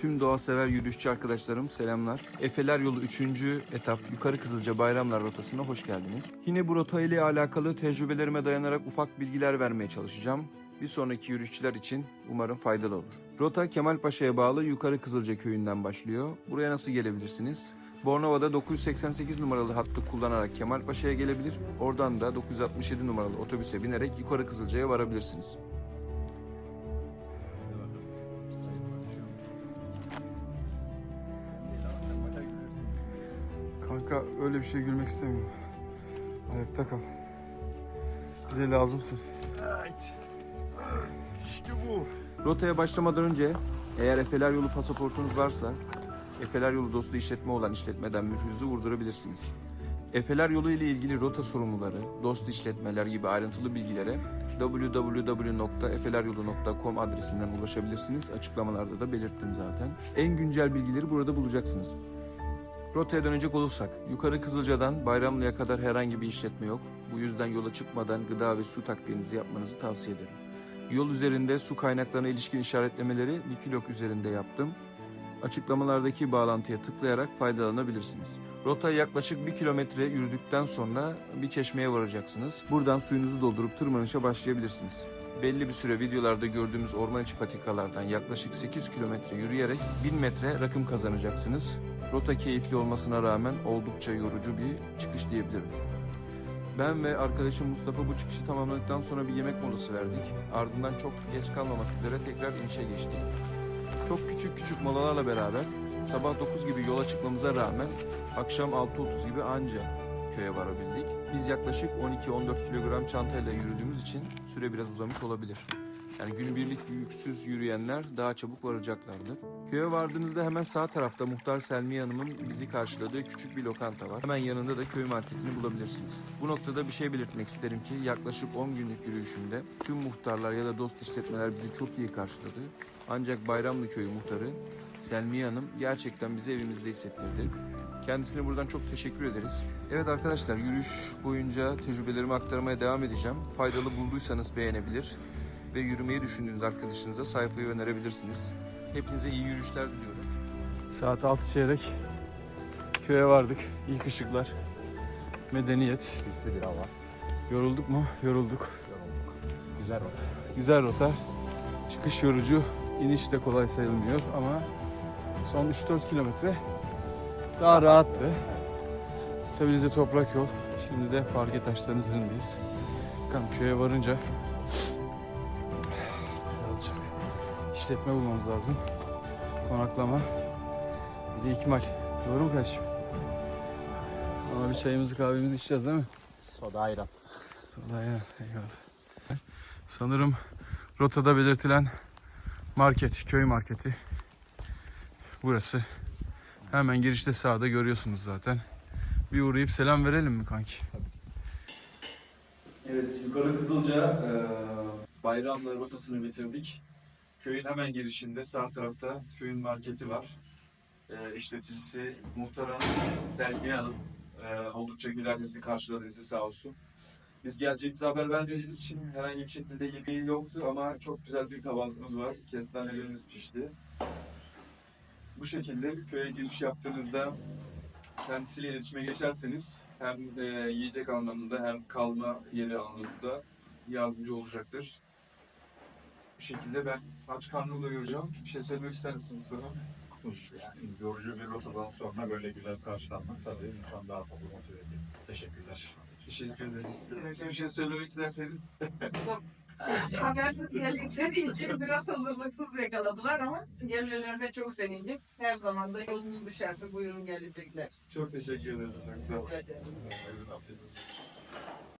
Tüm doğa sever yürüyüşçü arkadaşlarım selamlar. Efeler yolu 3. etap Yukarı Kızılca Bayramlar rotasına hoş geldiniz. Yine bu rota ile alakalı tecrübelerime dayanarak ufak bilgiler vermeye çalışacağım. Bir sonraki yürüyüşçüler için umarım faydalı olur. Rota Kemalpaşa'ya bağlı Yukarı Kızılca köyünden başlıyor. Buraya nasıl gelebilirsiniz? Bornova'da 988 numaralı hattı kullanarak Kemalpaşa'ya gelebilir. Oradan da 967 numaralı otobüse binerek Yukarı Kızılca'ya varabilirsiniz. Kanka öyle bir şey gülmek istemiyorum. Ayakta kal. Bize lazımsın. İşte bu. Rotaya başlamadan önce eğer Efeler Yolu pasaportunuz varsa Efeler Yolu dostu işletme olan işletmeden mührünüzü vurdurabilirsiniz. Efeler Yolu ile ilgili rota sorumluları, dost işletmeler gibi ayrıntılı bilgilere www.efeleryolu.com adresinden ulaşabilirsiniz. Açıklamalarda da belirttim zaten. En güncel bilgileri burada bulacaksınız. Rotaya dönecek olursak, yukarı Kızılca'dan Bayramlı'ya kadar herhangi bir işletme yok. Bu yüzden yola çıkmadan gıda ve su takviyenizi yapmanızı tavsiye ederim. Yol üzerinde su kaynaklarına ilişkin işaretlemeleri Wikiloc üzerinde yaptım. Açıklamalardaki bağlantıya tıklayarak faydalanabilirsiniz. Rotayı yaklaşık bir kilometre yürüdükten sonra bir çeşmeye varacaksınız. Buradan suyunuzu doldurup tırmanışa başlayabilirsiniz. Belli bir süre videolarda gördüğümüz orman içi patikalardan yaklaşık 8 kilometre yürüyerek 1000 metre rakım kazanacaksınız. Rota keyifli olmasına rağmen oldukça yorucu bir çıkış diyebilirim. Ben ve arkadaşım Mustafa bu çıkışı tamamladıktan sonra bir yemek molası verdik. Ardından çok geç kalmamak üzere tekrar inişe geçtik. Çok küçük küçük molalarla beraber sabah 9 gibi yola çıkmamıza rağmen akşam 6.30 gibi anca köye varabildik. Biz yaklaşık 12-14 kilogram çantayla yürüdüğümüz için süre biraz uzamış olabilir. Yani günübirlik yüksüz yürüyenler daha çabuk varacaklardır. Köye vardığınızda hemen sağ tarafta Muhtar Selmiye Hanım'ın bizi karşıladığı küçük bir lokanta var. Hemen yanında da köy marketini bulabilirsiniz. Bu noktada bir şey belirtmek isterim ki yaklaşık 10 günlük yürüyüşümde tüm muhtarlar ya da dost işletmeler bizi çok iyi karşıladı. Ancak Bayramlı Köyü muhtarı Selmiye Hanım gerçekten bizi evimizde hissettirdi. Kendisine buradan çok teşekkür ederiz. Evet arkadaşlar yürüyüş boyunca tecrübelerimi aktarmaya devam edeceğim. Faydalı bulduysanız beğenebilir ve yürümeyi düşündüğünüz arkadaşınıza sayfayı önerebilirsiniz. Hepinize iyi yürüyüşler diliyorum. Saat 6 çeyrek. Köye vardık. İlk ışıklar. Medeniyet. Sisli bir hava. Yorulduk mu? Yorulduk. Yorulduk. Güzel rota. Güzel rota. Çıkış yorucu. İniş de kolay sayılmıyor ama son 3-4 kilometre daha rahattı. Stabilize toprak yol. Şimdi de parke taşlarının üzerindeyiz. Bakalım köye varınca işletme bulmamız lazım. Konaklama. Bir de ikmal. Doğru mu kardeşim? Ama bir çayımızı kahvemizi içeceğiz değil mi? Soda ayran. Sana ya, eyvallah. Sanırım rotada belirtilen market, köy marketi. Burası. Hemen girişte sağda görüyorsunuz zaten. Bir uğrayıp selam verelim mi kanki? Evet, Yukarı Kızılca e, bayramla rotasını bitirdik. Köyün hemen girişinde sağ tarafta köyün marketi var. E, işleticisi muhtarın Selmiye Hanım. E, oldukça güler yüzlü karşıladı bizi sağ olsun. Biz geleceğimizi haber verdiğimiz için herhangi bir şekilde yemeği yoktu ama çok güzel bir kahvaltımız var. Kestanelerimiz pişti. Bu şekilde köye giriş yaptığınızda kendisiyle iletişime geçerseniz hem e, yiyecek anlamında hem kalma yeri anlamında yardımcı olacaktır. Bu şekilde ben aç karnımla göreceğim. Bir şey söylemek ister misiniz Mustafa? Yani yorucu bir rotadan sonra böyle güzel karşılanmak tabii insan daha fazla motive ediyor. Teşekkürler. Teşekkür ederiz. Bir şey söylemek isterseniz. Habersiz geldikleri için biraz hazırlıksız yakaladılar ama gelmelerine çok sevindim. Her zaman da yolunuz düşerse buyurun gelecekler. Çok teşekkür ederiz. Çok sağ olun. Rica ederim. Olsun.